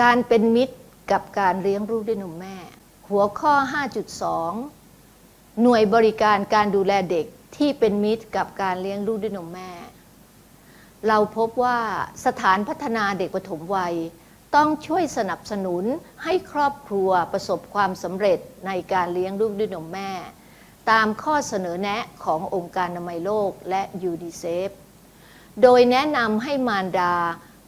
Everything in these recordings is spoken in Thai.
การเป็นมิตรกับการเลี้ยงลูกด้วยนมแม่ หัวข้อ 5.2 หน่วยบริการการดูแลเด็กที่เป็นมิตรกับการเลี้ยงลูกด้วยนมแม่ เราพบว่าสถานพัฒนาเด็กปฐมวัย ต้องช่วยสนับสนุนให้ครอบครัวประสบความสำเร็จในการเลี้ยงลูกด้วยนมแม่ ตามข้อเสนอแนะขององค์การอนามัยโลกและยูนิเซฟ โดยแนะนำให้มารดา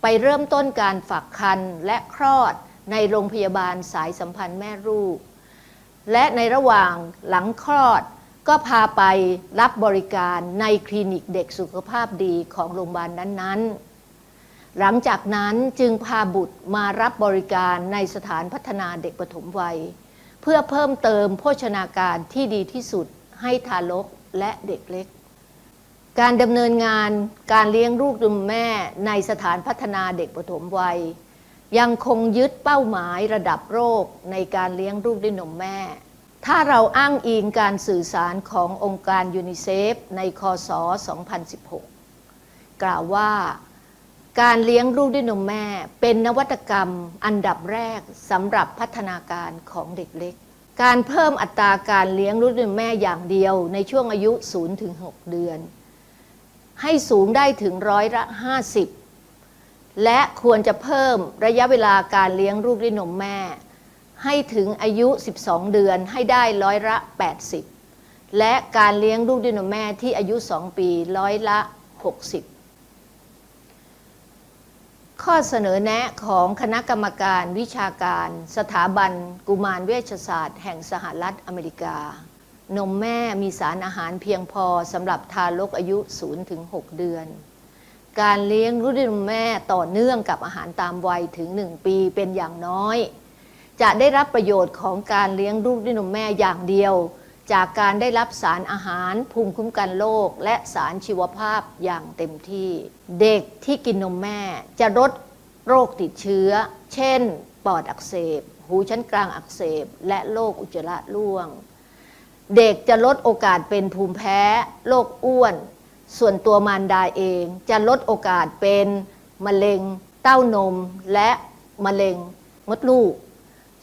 ไปเริ่มต้นการฝากคันและคลอดในโรงพยาบาลสายสัมพันธ์แม่ลูก และในระหว่างหลังคลอดก็พาไปรับบริการในคลินิกเด็กสุขภาพดีของโรงพยาบาลนั้นๆ หลังจากนั้นจึงพาบุตรมารับบริการในสถานพัฒนาเด็กปฐมวัย เพื่อเพิ่มเติมโภชนาการที่ดีที่สุดให้ทารกและเด็กเล็ก การดำเนินงานการเลี้ยงลูกนมแม่ในสถานพัฒนาเด็กปฐมวัย ยังคงยึดเป้าหมายระดับโลกในการเลี้ยงลูกด้วยนมแม่ ถ้าเราอ้างอิงการสื่อสารขององค์การยูนิเซฟในคศ 2016 กล่าวว่าการเลี้ยงลูกด้วยนมแม่เป็นนวัตกรรมอันดับแรกสำหรับพัฒนาการของเด็กเล็ก การเพิ่มอัตราการเลี้ยงลูกด้วยนมแม่อย่างเดียวในช่วงอายุ 0-6 เดือน ให้สูงได้ถึงร้อยละ 50 และควรจะเพิ่มระยะเวลาการเลี้ยงลูกด้วยนมแม่ ให้ถึงอายุ 12 เดือนให้ได้ร้อยละ 80 และการเลี้ยงลูกด้วยนมแม่ที่อายุ 2 ปีร้อยละ 60 ข้อเสนอแนะของคณะกรรมการวิชาการ สถาบัน กุมารเวชศาสตร์ แห่งสหรัฐอเมริกา นมแม่มีสารอาหารเพียงพอสำหรับทารกอายุ 0-6 เดือน การเลี้ยงลูกด้วยนมแม่ต่อเนื่องกับอาหารตามวัยถึง 1 ปีเป็นอย่างน้อย จะได้รับประโยชน์ของการเลี้ยงลูกด้วยนมแม่อย่างเดียว จากการได้รับสารอาหารภูมิคุ้มกันโรคและสารชีวภาพอย่างเต็มที่ เด็กที่กินนมแม่จะลดโรคติดเชื้อ เช่น ปอดอักเสบ หูชั้นกลางอักเสบ และโรคอุจจาระร่วง เด็กจะลดโอกาสเป็นภูมิแพ้โรคอ้วน ส่วนตัวมารดาเองจะลดโอกาสเป็นมะเร็ง เต้านมและมะเร็งมดลูก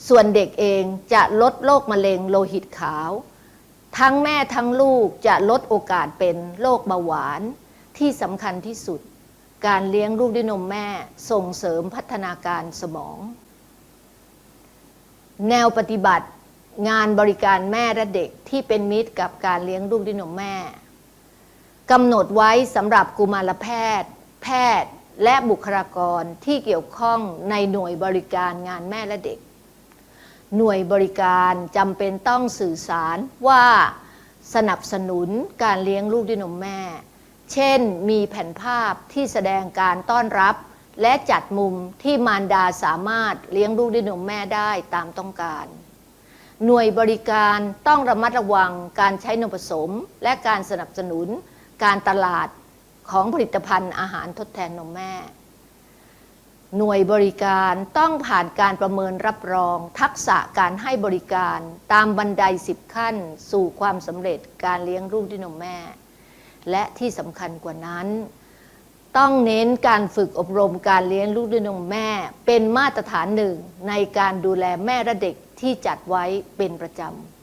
ส่วนเด็กเองจะลดโรคมะเร็งโลหิตขาว ทั้งแม่ทั้งลูกจะลดโอกาสเป็นโรคเบาหวานที่สำคัญที่สุด การเลี้ยงลูกด้วยนมแม่ส่งเสริมพัฒนาการสมอง แนวปฏิบัติ งานบริการแม่และเด็กที่เป็นมิตรกับการเลี้ยงลูกด้วยนมแม่กำหนดไว้สำหรับกุมารแพทย์ แพทย์และบุคลากรที่เกี่ยวข้องในหน่วยบริการงานแม่และเด็ก หน่วยบริการจำเป็นต้องสื่อสารว่าสนับสนุนการเลี้ยงลูกด้วยนมแม่ เช่น มีแผ่นภาพที่แสดงการต้อนรับ และจัดมุมที่มารดาสามารถเลี้ยงลูกด้วยนมแม่ได้ตามต้องการ หน่วยบริการต้องระมัดระวังการใช้นมผสม และการสนับสนุนการตลาดของผลิตภัณฑ์อาหารทดแทนนมแม่ หน่วยบริการต้องผ่านการประเมินรับรอง ทักษะการให้บริการตามบันไดสิบขั้น สู่ความสำเร็จการเลี้ยงลูกด้วยนมแม่ และที่สำคัญกว่านั้น ต้องเน้นการฝึกอบรมการเลี้ยงลูกด้วยนมแม่ เป็นมาตรฐานหนึ่งในการดูแลแม่และเด็ก ที่จัดไว้เป็นประจำ